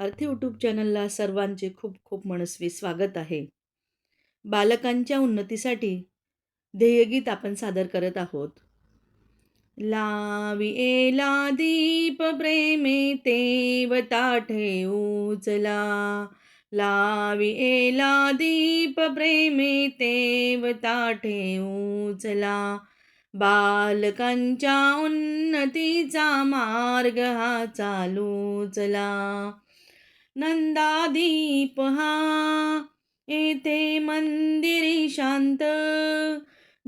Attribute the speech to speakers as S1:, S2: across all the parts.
S1: अर्थ यूट्यूब चॅनलला सर्वांचे खूप खूप मनस्वी स्वागत आहे. बालकांच्या उन्नतीसाठी ध्येयगीत आपण सादर करत आहोत. लावी एला दीप प्रेमे तेवता ठेऊचला लाविएला दीप प्रेमे तेवता ठेऊचला बालकांच्या उन्नतीचा मार्ग हा चालू चला नंदादीप हा. येथे मंदिरी शांत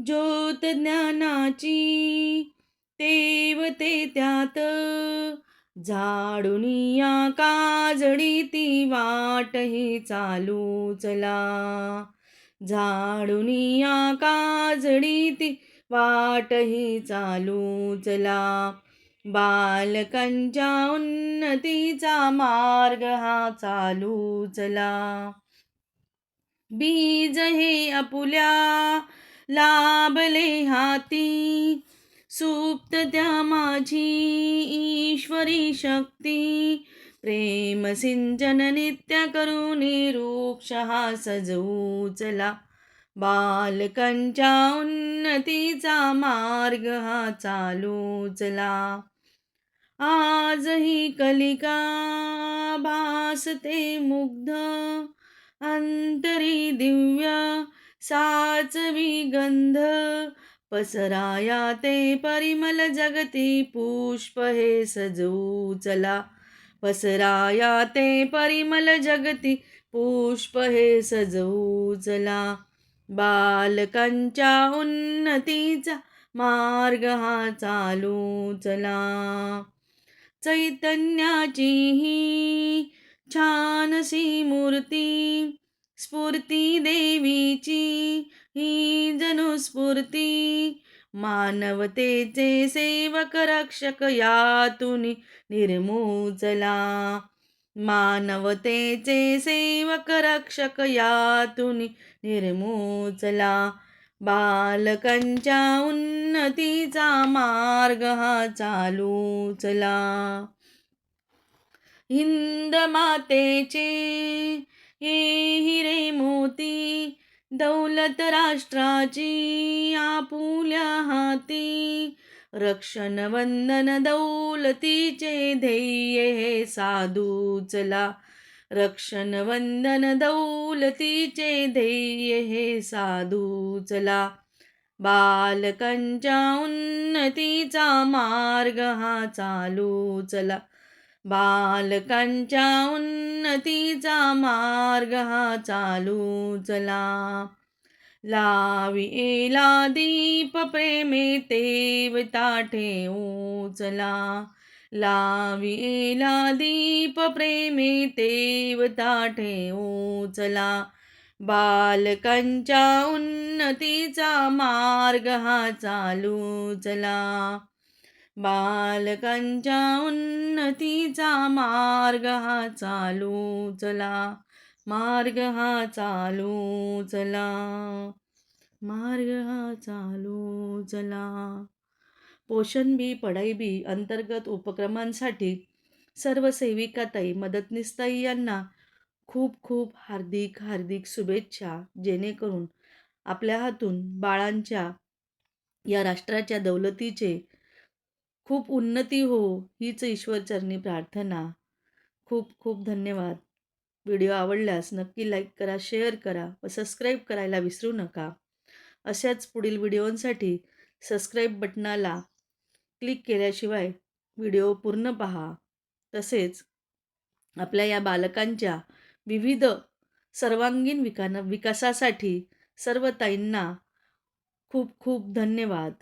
S1: ज्योत ज्ञानाची तेवते त्यात. झाडुनिया या काजळी ती वाट ही चालू चला. झाडुनिया काजळी ती वाट ही चालू चला. बालकांच्या उन्नतीचा मार्ग हा चालू चला. बीज हे अपुल्या लाभले हाती. सुप्त त्या माझी ईश्वरी शक्ती. प्रेम सिंचन नित्य करून वृक्ष हा सजवू चला. बालकांच्या उन्नतीचा मार्ग हा चालू चला. आजही कलिका भासते मुग्ध अंतरी दिव्य साचवी गंध पसराया ते परिमल जगती पुष्प हे सजवू चला पसराया ते परिमल जगती पुष्प हे सजवू चला बालकांच्या उन्नतीचा मार्ग हा चालू चला. चैतन्याची ही छानसी मूर्ती स्फूर्ती देवीची ही जनुस्फूर्ती मानवतेचे सेवक रक्षक यातून निर्मूजला मानवतेचे सेवक रक्षक यातून निर्मूजला. बालकांच्या उन्नतीचा मार्ग हा चालू चला हिंद मातेचे हे हिरे मोती दौलत राष्ट्राची आपुल्या हाती. रक्षण वंदन दौलतीचे ध्येय हे साधू चला रक्षण वंदन दौलतीचे ध्येय हे साधू चला. बालकांच्या उन्नतीचा मार्ग हा चालू चला. बालकांच्या उन्नतीचा मार्ग हा चालू चला. लाविएला दीप प्रेमे तेवता ठेवू चला. लाविला दीप प्रेमे तेवता ठेवू चला बालकांच्या उन्नतीचा मार्ग हा चालू चला. बालकांच्या उन्नतीचा मार्ग हा चालू चला. मार्ग हा चालू चला. मार्ग हा चालू चला. पोषण बी पढाई बी अंतर्गत उपक्रमांसाठी सर्व सेविकाताई मदतनीसताई यांना खूप खूप हार्दिक हार्दिक शुभेच्छा जेणेकरून आपल्या हातून बाळांच्या या राष्ट्राच्या दौलतीचे खूप उन्नती हो हीच ईश्वरचरणी प्रार्थना. खूप खूप धन्यवाद. व्हिडिओ आवडल्यास नक्की लाईक करा शेअर करा व सबस्क्राईब करायला विसरू नका. अशाच पुढील व्हिडिओंसाठी सबस्क्राईब बटनाला क्लिक केल्याशिवाय व्हिडिओ पूर्ण पहा. तसेच आपल्या या बालकांच्या विविध सर्वांगीण विकान विकासासाठी सर्व ताईंना खूप खूप धन्यवाद.